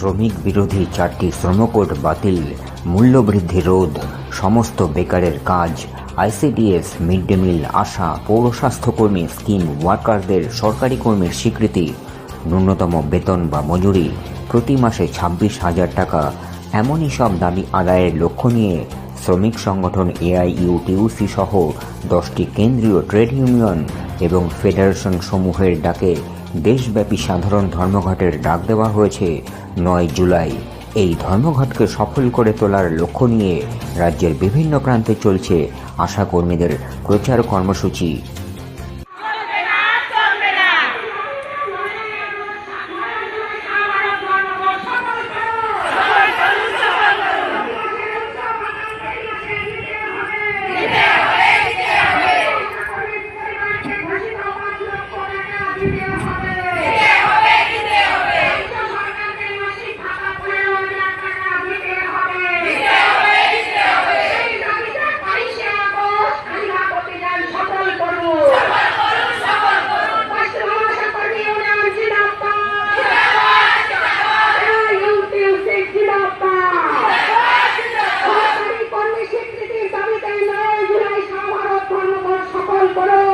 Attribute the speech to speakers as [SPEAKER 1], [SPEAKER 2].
[SPEAKER 1] শ্রমিক বিরোধী চারটি শ্রমকোড বাতিল, মূল্যবৃদ্ধি রোধ, সমস্ত বেকারের কাজ, ICDS, mid day meal, ASHA, পৌর স্বাস্থ্যকর্মী স্কিম, ওয়ার্কারদের সরকারি কর্মীর স্বীকৃতি, ন্যূনতম বেতন বা মজুরি, প্রতি মাসে ছাব্বিশ হাজার টাকা। এমনই সব দাবি আদায়ের লক্ষ্য নিয়ে শ্রমিক সংগঠন এআইইউটিউসি সহ দশটি কেন্দ্রীয় ট্রেড ইউনিয়ন এবং ফেডারেশন সমূহের ডাকে দেশব্যাপী সাধারণ ধর্মঘটের ডাক দেওয়া হয়েছে নয় জুলাই। এই ধর্মঘটকে সফল করে তোলার লক্ষ্য নিয়ে রাজ্যের বিভিন্ন প্রান্তে চলছে আশাকর্মীদের প্রচার কর্মসূচি।
[SPEAKER 2] número